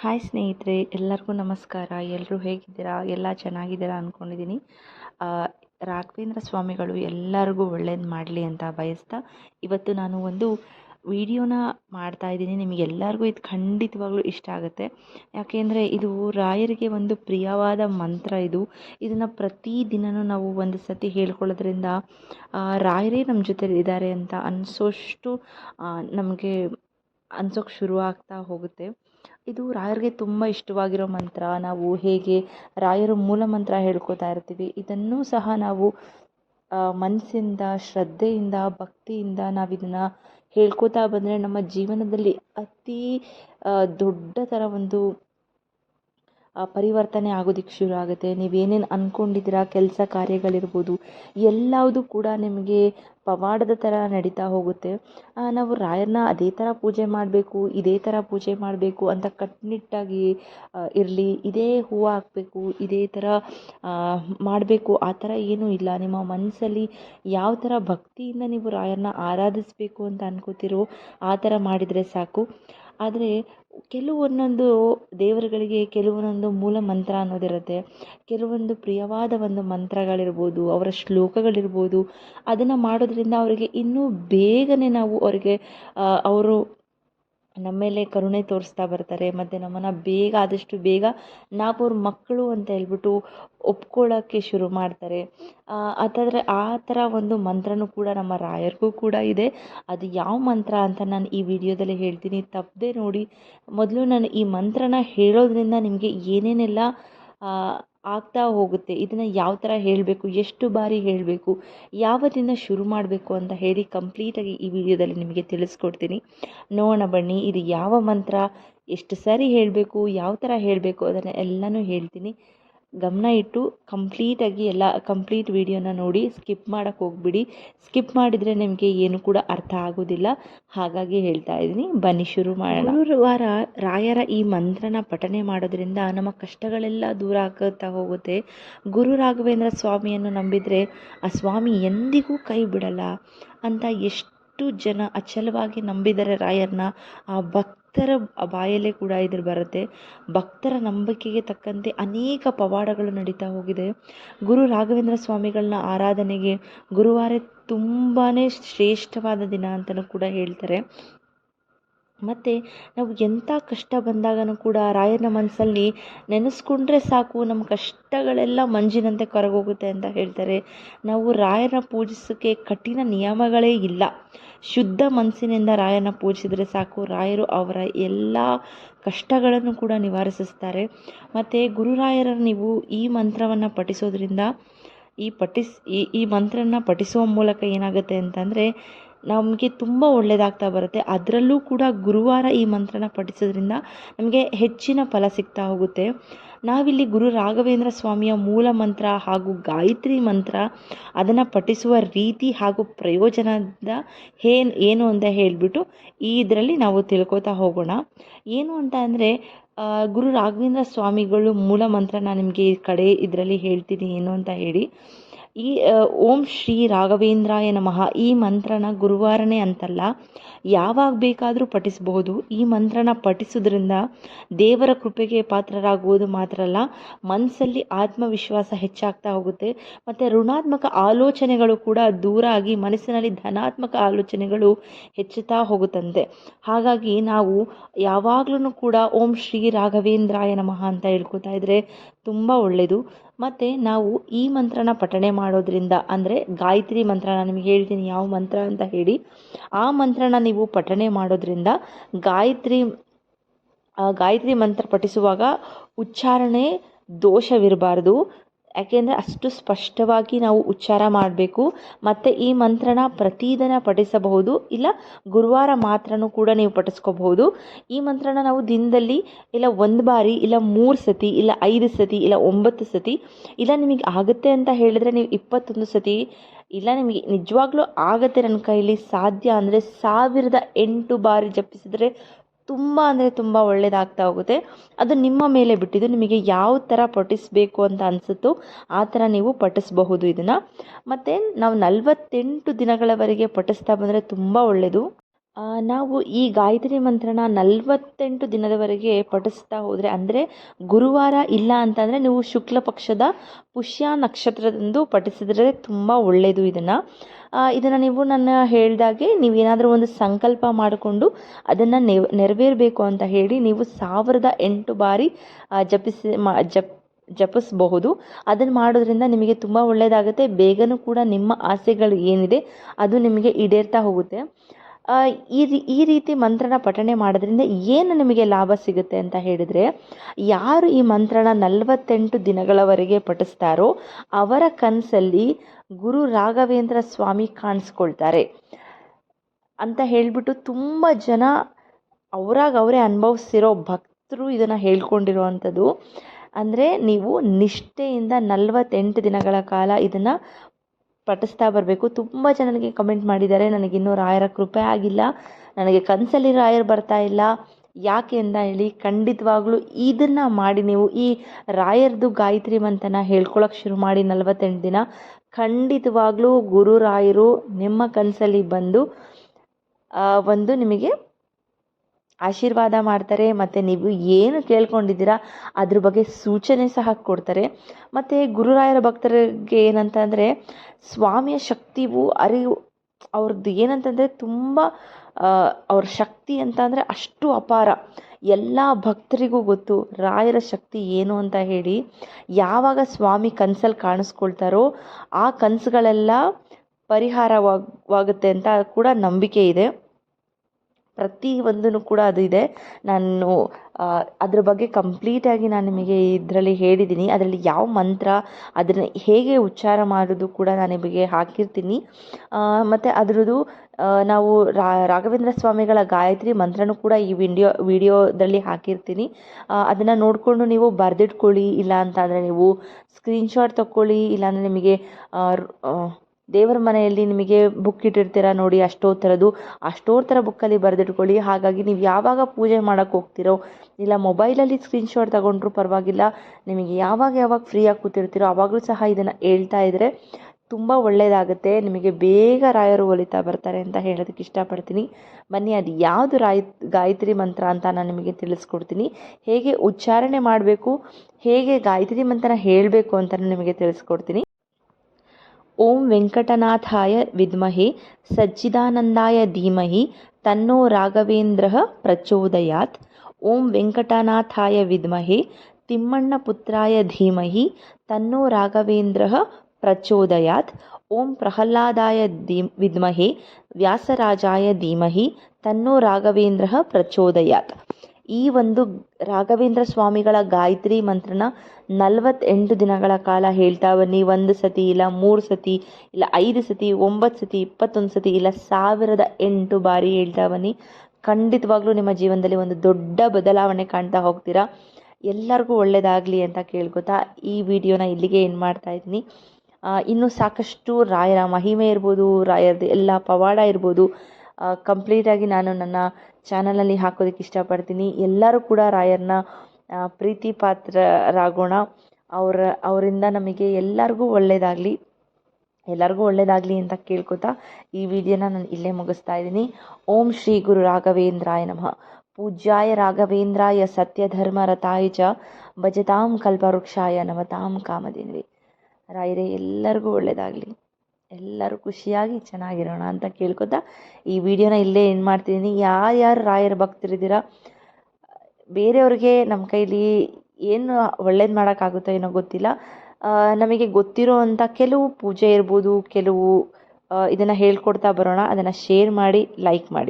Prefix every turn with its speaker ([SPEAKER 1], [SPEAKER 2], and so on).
[SPEAKER 1] Hi ಸ್ನೇಹಿತರೆ, ಎಲ್ಲರಿಗೂ ನಮಸ್ಕಾರ. ಎಲ್ಲರೂ ಹೇಗಿದ್ದೀರಾ? ಎಲ್ಲ ಚೆನ್ನಾಗಿದ್ದೀರಾ ಅಂದ್ಕೊಂಡಿದ್ದೀನಿ ರಾಘವೇಂದ್ರ ಸ್ವಾಮಿಗಳು ಎಲ್ಲರಿಗೂ ಒಳ್ಳೇದು ಮಾಡಲಿ ಅಂತ ಬಯಸ್ತಾ ಇವತ್ತು ನಾನು ಒಂದು ವಿಡಿಯೋನ ಮಾಡ್ತಾ ಇದ್ದೀನಿ. ನಿಮಗೆಲ್ಲರಿಗೂ ಇದು ಖಂಡಿತವಾಗ್ಲೂ ಇಷ್ಟ ಆಗುತ್ತೆ. ಯಾಕೆಂದರೆ ಇದು ರಾಯರಿಗೆ ಒಂದು ಪ್ರಿಯವಾದ ಮಂತ್ರ ಇದು. ಇದನ್ನು ಪ್ರತಿದಿನವೂ ನಾವು ಒಂದು ಸತಿ ಹೇಳ್ಕೊಳ್ಳೋದ್ರಿಂದ ರಾಯರೇ ನಮ್ಮ ಜೊತೆ ಇದ್ದಾರೆ ಅಂತ ಅನಿಸೋಷ್ಟು ನಮಗೆ ಅನ್ಸೋಕ್ಕೆ ಶುರು ಆಗ್ತಾ ಹೋಗುತ್ತೆ. ಇದು ರಾಯರಿಗೆ ತುಂಬ ಇಷ್ಟವಾಗಿರೋ ಮಂತ್ರ. ನಾವು ಹೇಗೆ ರಾಯರ ಮೂಲ ಮಂತ್ರ ಹೇಳ್ಕೊತಾ ಇರ್ತೀವಿ, ಇದನ್ನೂ ಸಹ ನಾವು ಮನಸ್ಸಿಂದ, ಶ್ರದ್ಧೆಯಿಂದ, ಭಕ್ತಿಯಿಂದ ನಾವು ಇದನ್ನು ಹೇಳ್ಕೊತಾ ಬಂದರೆ ನಮ್ಮ ಜೀವನದಲ್ಲಿ ಅತೀ ದೊಡ್ಡ ಥರ ಒಂದು ಪರಿವರ್ತನೆ ಆಗೋದಿಕ್ಕೆ ಶುರು ಆಗುತ್ತೆ. ನೀವೇನೇನು ಅಂದ್ಕೊಂಡಿದ್ದೀರಾ ಕೆಲಸ ಕಾರ್ಯಗಳಿರ್ಬೋದು, ಎಲ್ಲವುದು ಕೂಡ ನಿಮಗೆ ಪವಾಡದ ಥರ ನಡೀತಾ ಹೋಗುತ್ತೆ. ನಾವು ರಾಯರನ್ನ ಅದೇ ಥರ ಪೂಜೆ ಮಾಡಬೇಕು, ಇದೇ ಥರ ಪೂಜೆ ಮಾಡಬೇಕು ಅಂತ ಕಟ್ಟುನಿಟ್ಟಾಗಿ ಇರಲಿ. ಇದೇ ಹೂವು ಹಾಕಬೇಕು, ಇದೇ ಥರ ಮಾಡಬೇಕು. ಆ ಥರ ಏನೂ ಇಲ್ಲ. ನಿಮ್ಮ ಮನಸ್ಸಲ್ಲಿ ಯಾವ ಥರ ಭಕ್ತಿಯಿಂದ ನೀವು ರಾಯರನ್ನ ಆರಾಧಿಸಬೇಕು ಅಂತ ಅನ್ಕೋತಿರೋ, ಆ ಥರ ಮಾಡಿದರೆ ಸಾಕು. ಆದರೆ ಕೆಲವೊಂದೊಂದು ದೇವರುಗಳಿಗೆ ಕೆಲವೊಂದೊಂದು ಮೂಲ ಮಂತ್ರ ಅನ್ನೋದಿರುತ್ತೆ. ಕೆಲವೊಂದು ಪ್ರಿಯವಾದ ಒಂದು ಮಂತ್ರಗಳಿರ್ಬೋದು, ಅವರ ಶ್ಲೋಕಗಳಿರ್ಬೋದು, ಅದನ್ನು ಮಾಡೋದ್ರಿಂದ ಅವರಿಗೆ ಇನ್ನೂ ಬೇಗನೆ ನಾವು ಅವರಿಗೆ ಅವರು ನಮ್ಮ ಮೇಲೆ ಕರುಣೆ ತೋರಿಸ್ತಾ ಬರ್ತಾರೆ. ಮತ್ತು ನಮ್ಮನ್ನು ಬೇಗ, ಆದಷ್ಟು ಬೇಗ ನಾವು ಅವ್ರ ಮಕ್ಕಳು ಅಂತ ಹೇಳ್ಬಿಟ್ಟು ಒಪ್ಕೊಳ್ಳೋಕ್ಕೆ ಶುರು ಮಾಡ್ತಾರೆ. ಅದಾದರೆ ಆ ಥರ ಒಂದು ಮಂತ್ರನೂ ಕೂಡ ನಮ್ಮ ರಾಯರಿಗೂ ಕೂಡ ಇದೆ. ಅದು ಯಾವ ಮಂತ್ರ ಅಂತ ನಾನು ಈ ವಿಡಿಯೋದಲ್ಲಿ ಹೇಳ್ತೀನಿ. ತಪ್ಪದೆ ನೋಡಿ. ಮೊದಲು ನಾನು ಈ ಮಂತ್ರನ ಹೇಳೋದ್ರಿಂದ ನಿಮಗೆ ಏನೇನೆಲ್ಲ ಆಗ್ತಾ ಹೋಗುತ್ತೆ. ಇದನ್ನು ಯಾವ ಥರ ಹೇಳಬೇಕು, ಎಷ್ಟು ಬಾರಿ ಹೇಳಬೇಕು, ಯಾವತ್ತಿಂದ ಶುರು ಮಾಡಬೇಕು ಅಂತ ಹೇಳಿ ಕಂಪ್ಲೀಟಾಗಿ ಈ ವಿಡಿಯೋದಲ್ಲಿ ನಿಮಗೆ ತಿಳಿಸ್ಕೊಡ್ತೀನಿ. ನೋಡೋಣ ಬನ್ನಿ, ಇದು ಯಾವ ಮಂತ್ರ, ಎಷ್ಟು ಸರಿ ಹೇಳಬೇಕು, ಯಾವ ಥರ ಹೇಳಬೇಕು, ಅದನ್ನು ಎಲ್ಲನೂ ಹೇಳ್ತೀನಿ. ಗಮನ ಇಟ್ಟು ಕಂಪ್ಲೀಟಾಗಿ ಎಲ್ಲ ಕಂಪ್ಲೀಟ್ ವಿಡಿಯೋನ ನೋಡಿ ಸ್ಕಿಪ್ ಮಾಡೋಕ್ಕೆ ಹೋಗ್ಬಿಡಿ. ಸ್ಕಿಪ್ ಮಾಡಿದರೆ ನಿಮಗೆ ಏನು ಕೂಡ ಅರ್ಥ ಆಗೋದಿಲ್ಲ. ಹಾಗಾಗಿ ಹೇಳ್ತಾ ಇದ್ದೀನಿ, ಬನ್ನಿ ಶುರು ಮಾಡೋಣ. ಗುರುವಾರ ರಾಯರ ಈ ಮಂತ್ರನ ಪಠನೆ ಮಾಡೋದ್ರಿಂದ ನಮ್ಮ ಕಷ್ಟಗಳೆಲ್ಲ ದೂರ ಆಗುತ್ತಾ ಹೋಗುತ್ತೆ. ಗುರು ರಾಘವೇಂದ್ರ ಸ್ವಾಮಿಯನ್ನು ನಂಬಿದರೆ ಆ ಸ್ವಾಮಿ ಎಂದಿಗೂ ಕೈ ಬಿಡಲ್ಲ ಅಂತ ಎಷ್ಟು ಜನ ಅಚಲವಾಗಿ ನಂಬಿದರೆ ರಾಯರನ್ನ. ಆ ಭಕ್ ಭಕ್ತರ ಬಾಯಲ್ಲೇ ಕೂಡ ಇದ್ರ ಬರುತ್ತೆ. ಭಕ್ತರ ನಂಬಿಕೆಗೆ ತಕ್ಕಂತೆ ಅನೇಕ ಪವಾಡಗಳು ನಡೀತಾ ಹೋಗಿದೆ. ಗುರು ರಾಘವೇಂದ್ರ ಸ್ವಾಮಿಗಳನ್ನ ಆರಾಧನೆಗೆ ಗುರುವಾರ ತುಂಬಾ ಶ್ರೇಷ್ಠವಾದ ದಿನ ಅಂತಲೂ ಕೂಡ ಹೇಳ್ತಾರೆ. ಮತ್ತು ನಾವು ಎಂಥ ಕಷ್ಟ ಬಂದಾಗಲೂ ಕೂಡ ರಾಯನ ಮನಸ್ಸಲ್ಲಿ ನೆನೆಸ್ಕೊಂಡ್ರೆ ಸಾಕು, ನಮ್ಮ ಕಷ್ಟಗಳೆಲ್ಲ ಮಂಜಿನಂತೆ ಕೊರಗೋಗುತ್ತೆ ಅಂತ ಹೇಳ್ತಾರೆ. ನಾವು ರಾಯನ ಪೂಜಿಸೋಕ್ಕೆ ಕಠಿಣ ನಿಯಮಗಳೇ ಇಲ್ಲ. ಶುದ್ಧ ಮನಸ್ಸಿನಿಂದ ರಾಯನ ಪೂಜಿಸಿದರೆ ಸಾಕು. ರಾಯರು ಅವರ ಎಲ್ಲ ಕಷ್ಟಗಳನ್ನು ಕೂಡ ನಿವಾರಿಸುತ್ತಾರೆ. ಮತ್ತು ಗುರುರಾಯರ ನೀವು ಈ ಮಂತ್ರವನ್ನು ಪಠಿಸೋದ್ರಿಂದ ಈ ಪಠಿಸ್ ಈ ಈ ಮಂತ್ರನ ಪಠಿಸುವ ಮೂಲಕ ಏನಾಗುತ್ತೆ ಅಂತಂದರೆ ನಮಗೆ ತುಂಬ ಒಳ್ಳೆಯದಾಗ್ತಾ ಬರುತ್ತೆ. ಅದರಲ್ಲೂ ಕೂಡ ಗುರುವಾರ ಈ ಮಂತ್ರನ ಪಠಿಸೋದ್ರಿಂದ ನಮಗೆ ಹೆಚ್ಚಿನ ಫಲ ಸಿಗ್ತಾ ಹೋಗುತ್ತೆ. ನಾವಿಲ್ಲಿ ಗುರು ರಾಘವೇಂದ್ರ ಸ್ವಾಮಿಯ ಮೂಲ ಮಂತ್ರ ಹಾಗೂ ಗಾಯತ್ರಿ ಮಂತ್ರ ಅದನ್ನು ಪಠಿಸುವ ರೀತಿ ಹಾಗೂ ಪ್ರಯೋಜನದ ಏನು ಏನು ಅಂತ ಹೇಳಿಬಿಟ್ಟು ಈ ಇದರಲ್ಲಿ ನಾವು ತಿಳ್ಕೊತಾ ಹೋಗೋಣ. ಏನು ಅಂತ ಅಂದರೆ ಗುರು ರಾಘವೇಂದ್ರ ಸ್ವಾಮಿಗಳು ಮೂಲ ಮಂತ್ರ ನಾನು ನಿಮಗೆ ಈ ಕಡೆ ಇದರಲ್ಲಿ ಹೇಳ್ತೀನಿ ಏನು ಅಂತ ಹೇಳಿ. ಈ ಓಂ ಶ್ರೀ ರಾಘವೇಂದ್ರಾಯ ನಮಃ ಈ ಮಂತ್ರನ ಗುರುವಾರನೇ ಅಂತಲ್ಲ. ಯಾವಾಗ ಬೇಕಾದರೂ ಪಠಿಸಬಹುದು. ಈ ಮಂತ್ರನ ಪಠಿಸೋದ್ರಿಂದ ದೇವರ ಕೃಪೆಗೆ ಪಾತ್ರರಾಗುವುದು ಮಾತ್ರ ಅಲ್ಲ, ಮನಸ್ಸಲ್ಲಿ ಆತ್ಮವಿಶ್ವಾಸ ಹೆಚ್ಚಾಗ್ತಾ ಹೋಗುತ್ತೆ. ಮತ್ತು ಋಣಾತ್ಮಕ ಆಲೋಚನೆಗಳು ಕೂಡ ದೂರ ಆಗಿ ಮನಸ್ಸಿನಲ್ಲಿ ಧನಾತ್ಮಕ ಆಲೋಚನೆಗಳು ಹೆಚ್ಚುತ್ತಾ ಹೋಗುತ್ತಂತೆ. ಹಾಗಾಗಿ ನಾವು ಯಾವಾಗಲೂ ಕೂಡ ಓಂ ಶ್ರೀ ರಾಘವೇಂದ್ರಾಯ ನಮಃ ಅಂತ ಹೇಳ್ಕೊತಾ ಇದ್ದರೆ ತುಂಬ ಒಳ್ಳೆಯದು ಮತ್ತು ನಾವು ಈ ಮಂತ್ರನ ಪಠಣೆ ಮಾಡೋದ್ರಿಂದ, ಅಂದರೆ ಗಾಯತ್ರಿ ಮಂತ್ರ ನಾನು ನಿಮಗೆ ಹೇಳ್ತೀನಿ ಯಾವ ಮಂತ್ರ ಅಂತ ಹೇಳಿ, ಆ ಮಂತ್ರನ ನೀವು ಪಠಣೆ ಮಾಡೋದ್ರಿಂದ ಗಾಯತ್ರಿ ಗಾಯತ್ರಿ ಮಂತ್ರ ಪಠಿಸುವಾಗ ಉಚ್ಚಾರಣೆ ದೋಷವಿರಬಾರ್ದು. ಯಾಕೆಂದರೆ ಅಷ್ಟು ಸ್ಪಷ್ಟವಾಗಿ ನಾವು ಉಚ್ಚಾರ ಮಾಡಬೇಕು. ಮತ್ತು ಈ ಮಂತ್ರನ ಪ್ರತಿದಿನ ಪಠಿಸಬಹುದು. ಇಲ್ಲ, ಗುರುವಾರ ಮಾತ್ರನೂ ಕೂಡ ನೀವು ಪಠಿಸ್ಕೋಬಹುದು. ಈ ಮಂತ್ರನ ನಾವು ದಿನದಲ್ಲಿ ಇಲ್ಲ ಒಂದು ಬಾರಿ, ಇಲ್ಲ ಮೂರು ಸತಿ, ಇಲ್ಲ ಐದು ಸತಿ, ಇಲ್ಲ ಒಂಬತ್ತು ಸತಿ, ಇಲ್ಲ ನಿಮಗೆ ಆಗುತ್ತೆ ಅಂತ ಹೇಳಿದ್ರೆ ನೀವು ಇಪ್ಪತ್ತೊಂದು ಸತಿ ಇಲ್ಲ, ನಿಮಗೆ ನಿಜವಾಗ್ಲೂ ಆಗುತ್ತೆ ನನ್ನ ಕೈಲಿ ಸಾಧ್ಯ ಅಂದರೆ ಸಾವಿರದ ಎಂಟು ಬಾರಿ ಜಪಿಸಿದ್ರೆ ತುಂಬ ಅಂದರೆ ತುಂಬ ಒಳ್ಳೆಯದಾಗ್ತಾ ಹೋಗುತ್ತೆ. ಅದು ನಿಮ್ಮ ಮೇಲೆ ಬಿಟ್ಟಿದ್ದು, ನಿಮಗೆ ಯಾವ ಥರ ಪಠಿಸಬೇಕು ಅಂತ ಅನಿಸುತ್ತೋ ಆ ಥರ ನೀವು ಪಠಿಸಬಹುದು ಇದನ್ನು. ಮತ್ತು ನಾವು ನಲವತ್ತೆಂಟು ದಿನಗಳವರೆಗೆ ಪಠಿಸ್ತಾ ಬಂದರೆ ತುಂಬ ಒಳ್ಳೆಯದು ನಾವು ಈ ಗಾಯತ್ರಿ ಮಂತ್ರನ ನಲವತ್ತೆಂಟು ದಿನದವರೆಗೆ ಪಠಿಸ್ತಾ ಹೋದರೆ, ಅಂದರೆ ಗುರುವಾರ ಇಲ್ಲ ಅಂತಂದರೆ ನೀವು ಶುಕ್ಲ ಪಕ್ಷದ ಪುಷ್ಯ ನಕ್ಷತ್ರದಂದು ಪಠಿಸಿದರೆ ತುಂಬ ಒಳ್ಳೆಯದು ಇದನ್ನು. ಇದನ್ನು ನೀವು ನನ್ನ ಹೇಳಿದಾಗೆ ನೀವೇನಾದರೂ ಒಂದು ಸಂಕಲ್ಪ ಮಾಡಿಕೊಂಡು ಅದನ್ನು ನೆವ್, ನೆರವೇರಬೇಕು ಅಂತ ಹೇಳಿ ನೀವು ಸಾವಿರದ ಎಂಟು ಬಾರಿ ಜಪಿಸಿ, ಮಾ, ಜಪ್, ಜಪಿಸಬಹುದು. ಅದನ್ನು ಮಾಡೋದ್ರಿಂದ ನಿಮಗೆ ತುಂಬ ಒಳ್ಳೆಯದಾಗುತ್ತೆ ಬೇಗನೂ ಕೂಡ ನಿಮ್ಮ ಆಸೆಗಳು ಏನಿದೆ ಅದು ನಿಮಗೆ ಈಡೇರ್ತಾ ಹೋಗುತ್ತೆ. ಈ ರೀ, ಈ ರೀತಿ ಮಂತ್ರನ ಪಠಣೆ ಮಾಡೋದ್ರಿಂದ ಏನು ನಿಮಗೆ ಲಾಭ ಸಿಗುತ್ತೆ ಅಂತ ಹೇಳಿದರೆ, ಯಾರು ಈ ಮಂತ್ರನ ನಲವತ್ತೆಂಟು ದಿನಗಳವರೆಗೆ ಪಠಿಸ್ತಾರೋ ಅವರ ಕನಸಲ್ಲಿ ಗುರು ರಾಘವೇಂದ್ರ ಸ್ವಾಮಿ ಕಾಣಿಸ್ಕೊಳ್ತಾರೆ. ಅಂತ ಹೇಳಿಬಿಟ್ಟು ತುಂಬ ಜನ ಅವರಾಗ ಅವರೇ ಅನುಭವಿಸಿರೋ ಭಕ್ತರು ಇದನ್ನು ಹೇಳ್ಕೊಂಡಿರುವಂಥದ್ದು. ಅಂದರೆ ನೀವು ನಿಷ್ಠೆಯಿಂದ ನಲವತ್ತೆಂಟು ದಿನಗಳ ಕಾಲ ಇದನ್ನು ಪಠಿಸ್ತಾ ಬರಬೇಕು. ತುಂಬ ಜನ ನನಗೆ ಕಮೆಂಟ್ ಮಾಡಿದ್ದಾರೆ ನನಗಿನ್ನೂ ರಾಯರ ಕೃಪೆ ಆಗಿಲ್ಲ. ನನಗೆ ಕನಸಲ್ಲಿ ರಾಯರು ಬರ್ತಾ ಇಲ್ಲ. ಯಾಕೆ ಅಂತ ಹೇಳಿ ಖಂಡಿತವಾಗ್ಲೂ ಇದನ್ನು ಮಾಡಿ ನೀವು ಈ ರಾಯರ್ದು ಗಾಯತ್ರಿ ಮಂತ್ರನ ಹೇಳ್ಕೊಳಕ್ಕೆ ಶುರು ಮಾಡಿ ನಲವತ್ತೆಂಟು ದಿನ. ಖಂಡಿತವಾಗ್ಲೂ ಗುರು ರಾಯರು ನಿಮ್ಮ ಕನಸಲ್ಲಿ ಬಂದು ಒಂದು ನಿಮಗೆ ಆಶೀರ್ವಾದ ಮಾಡ್ತಾರೆ, ಮತ್ತು ನೀವು ಏನು ಕೇಳ್ಕೊಂಡಿದ್ದೀರಾ, ಅದ್ರ ಬಗ್ಗೆ ಸೂಚನೆ ಸಹ ಕೊಡ್ತಾರೆ. ಮತ್ತು ಗುರುರಾಯರ ಭಕ್ತರಿಗೆ ಏನಂತಂದರೆ, ಸ್ವಾಮಿಯ ಶಕ್ತಿವು ಅರಿವು, ಅವ್ರದ್ದು ಏನಂತಂದರೆ ತುಂಬ ಅವ್ರ ಶಕ್ತಿ ಅಂತ ಅಂದರೆ ಅಷ್ಟು ಅಪಾರ. ಎಲ್ಲ ಭಕ್ತರಿಗೂ ಗೊತ್ತು ರಾಯರ ಶಕ್ತಿ ಏನು ಅಂತ ಹೇಳಿ. ಯಾವಾಗ ಸ್ವಾಮಿ ಕನಸಲ್ಲಿ ಕಾಣಿಸ್ಕೊಳ್ತಾರೋ, ಆ ಕನಸುಗಳೆಲ್ಲ ಪರಿಹಾರವಾಗುತ್ತೆ ಅಂತ ಕೂಡ ನಂಬಿಕೆ ಇದೆ. ಪ್ರತಿ ಒಂದೂ ಕೂಡ ಅದು ಇದೆ. ನಾನು ಅದ್ರ ಬಗ್ಗೆ ಕಂಪ್ಲೀಟಾಗಿ ನಾನು ನಿಮಗೆ ಇದರಲ್ಲಿ ಹೇಳಿದ್ದೀನಿ ಅದರಲ್ಲಿ ಯಾವ ಮಂತ್ರ ಅದನ್ನು ಹೇಗೆ ಉಚ್ಚಾರ ಮಾಡೋದು ಕೂಡ ನಾನು ನಿಮಗೆ ಹಾಕಿರ್ತೀನಿ. ಮತ್ತು ಅದರದ್ದು ನಾವು ನಾವು ರಾಘವೇಂದ್ರ ಸ್ವಾಮಿಗಳ ಗಾಯತ್ರಿ ಮಂತ್ರನೂ ಕೂಡ ಈ ವಿಡಿಯೋ, ವಿಡಿಯೋದಲ್ಲಿ ಹಾಕಿರ್ತೀನಿ. ಅದನ್ನು ನೋಡಿಕೊಂಡು ನೀವು ಬರೆದಿಟ್ಕೊಳ್ಳಿ. ಇಲ್ಲ ಅಂತಂದರೆ ನೀವು ಸ್ಕ್ರೀನ್ಶಾಟ್ ತಗೊಳ್ಳಿ ಇಲ್ಲಾಂದರೆ ನಿಮಗೆ ರ್- ದೇವರ ಮನೆಯಲ್ಲಿ ನಿಮಗೆ ಬುಕ್ ಇಟ್ಟಿರ್ತೀರ ನೋಡಿ ಅಷ್ಟೋ ಥರದ್ದು ಅಷ್ಟೋ ಥರ ಬುಕ್ಕಲ್ಲಿ ಬರೆದಿಟ್ಕೊಳ್ಳಿ. ಹಾಗಾಗಿ ನೀವು ಯಾವಾಗ ಪೂಜೆ ಮಾಡೋಕ್ಕೆ ಹೋಗ್ತಿರೋ, ಇಲ್ಲ ಮೊಬೈಲಲ್ಲಿ ಸ್ಕ್ರೀನ್ಶಾಟ್ ತಗೊಂಡ್ರೂ ಪರವಾಗಿಲ್ಲ, ನಿಮಗೆ ಯಾವಾಗ ಯಾವಾಗ ಫ್ರೀಯಾಗಿ ಕೂತಿರ್ತೀರೋ ಆವಾಗಲೂ ಸಹ ಇದನ್ನು ಹೇಳ್ತಾ ಇದ್ದರೆ ತುಂಬ ಒಳ್ಳೆಯದಾಗುತ್ತೆ ನಿಮಗೆ ಬೇಗ ರಾಯರು ಒಲಿತಾ ಬರ್ತಾರೆ ಅಂತ ಹೇಳೋದಕ್ಕೆ ಇಷ್ಟಪಡ್ತೀನಿ. ಬನ್ನಿ, ಅದು ಯಾವುದು ರಾಯ್, ಗಾಯತ್ರಿ ಮಂತ್ರ ಅಂತ ನಾನು ನಿಮಗೆ ತಿಳಿಸ್ಕೊಡ್ತೀನಿ. ಹೇಗೆ ಉಚ್ಚಾರಣೆ ಮಾಡಬೇಕು, ಹೇಗೆ ಗಾಯತ್ರಿ ಮಂತ್ರ ಹೇಳಬೇಕು ಅಂತ ನಿಮಗೆ ತಿಳಿಸ್ಕೊಡ್ತೀನಿ. ஓம் வெங்கடநாதாய வித்மஹே சச்சிதானந்தாய தீமஹி தன்னோ ராகவேந்திர பிரச்சோதயாத். ஓம் வெங்கடநாதாய வித்மஹே திம்மண்ணபுத்திராய தீமஹி தன்னோ ராகவேந்திர பிரச்சோதயாத். ஓம் பிரஹ்லாதாய தீ வித்மஹே வியாசராஜாய தீமஹி தன்னோ ராகவேந்திர பிரச்சோதயாத். ಈ ಒಂದು ರಾಘವೇಂದ್ರ ಸ್ವಾಮಿಗಳ ಗಾಯತ್ರಿ ಮಂತ್ರನ ನಲವತ್ತೆಂಟು ದಿನಗಳ ಕಾಲ ಹೇಳ್ತಾ ಬನ್ನಿ ಒಂದು ಸತಿ ಇಲ್ಲ, ಮೂರು ಸತಿ ಇಲ್ಲ, ಐದು ಸತಿ, ಒಂಬತ್ತು ಸತಿ, ಇಪ್ಪತ್ತೊಂದು ಸತಿ ಇಲ್ಲ, ಸಾವಿರದ ಎಂಟು ಬಾರಿ ಹೇಳ್ತಾ ಬನ್ನಿ ಖಂಡಿತವಾಗ್ಲೂ ನಿಮ್ಮ ಜೀವನದಲ್ಲಿ ಒಂದು ದೊಡ್ಡ ಬದಲಾವಣೆ ಕಾಣ್ತಾ ಹೋಗ್ತೀರಾ? ಎಲ್ಲರಿಗೂ ಒಳ್ಳೆಯದಾಗಲಿ ಅಂತ ಕೇಳ್ಕೊತಾ ಈ ವಿಡಿಯೋನ ಇಲ್ಲಿಗೆ ಏನು ಮಾಡ್ತಾ ಇದ್ದೀನಿ. ಇನ್ನೂ ಸಾಕಷ್ಟು ರಾಯರ ಮಹಿಮೆ ಇರ್ಬೋದು ರಾಯರದ್ದು ಎಲ್ಲ ಪವಾಡ ಇರ್ಬೋದು ಕಂಪ್ಲೀಟಾಗಿ ನಾನು ನನ್ನ ಚಾನಲಲ್ಲಿ ಹಾಕೋದಕ್ಕೆ ಇಷ್ಟಪಡ್ತೀನಿ. ಎಲ್ಲರೂ ಕೂಡ ರಾಯರನ್ನ ಪ್ರೀತಿ ಪಾತ್ರರಾಗೋಣ. ಅವರ, ಅವರಿಂದ ನಮಗೆ ಎಲ್ಲರಿಗೂ ಒಳ್ಳೆಯದಾಗಲಿ ಎಲ್ಲರಿಗೂ ಒಳ್ಳೆಯದಾಗಲಿ ಅಂತ ಕೇಳ್ಕೊತಾ ಈ ವಿಡಿಯೋನ ನಾನು ಇಲ್ಲೇ ಮುಗಿಸ್ತಾ ಇದ್ದೀನಿ. ಓಂ ಶ್ರೀ ಗುರು ರಾಘವೇಂದ್ರಾಯ ನಮಃ. ಪೂಜ್ಯಾಯ ರಾಘವೇಂದ್ರಾಯ ಸತ್ಯಧರ್ಮರತಾಯ ಚ ಭಜತಾಂ ಕಲ್ಪವೃಕ್ಷಾಯ ನಮತಾಂ ಕಾಮಧೇನ್ವಿ. ರಾಯರೇ, ಎಲ್ಲರಿಗೂ ಒಳ್ಳೆಯದಾಗಲಿ ಎಲ್ಲರೂ ಖುಷಿಯಾಗಿ ಚೆನ್ನಾಗಿರೋಣ ಅಂತ ಕೇಳ್ಕೊತಾ ಈ ವಿಡಿಯೋನ ಇಲ್ಲೇ ಏನು ಮಾಡ್ತಿದ್ದೀನಿ. ಯಾರ್ಯಾರು ರಾಯರ ಭಕ್ತರಿದ್ದೀರಾ ಬೇರೆಯವ್ರಿಗೆ ನಮ್ಮ ಕೈಲಿ ಏನು ಒಳ್ಳೇದು ಮಾಡೋಕ್ಕಾಗುತ್ತೋ ಏನೋ ಗೊತ್ತಿಲ್ಲ. ನಮಗೆ ಗೊತ್ತಿರೋ ಅಂಥ ಕೆಲವು ಪೂಜೆ ಇರ್ಬೋದು, ಕೆಲವು ಇದನ್ನು ಹೇಳ್ಕೊಡ್ತಾ ಬರೋಣ. ಅದನ್ನು ಶೇರ್ ಮಾಡಿ ಲೈಕ್ ಮಾಡಿ.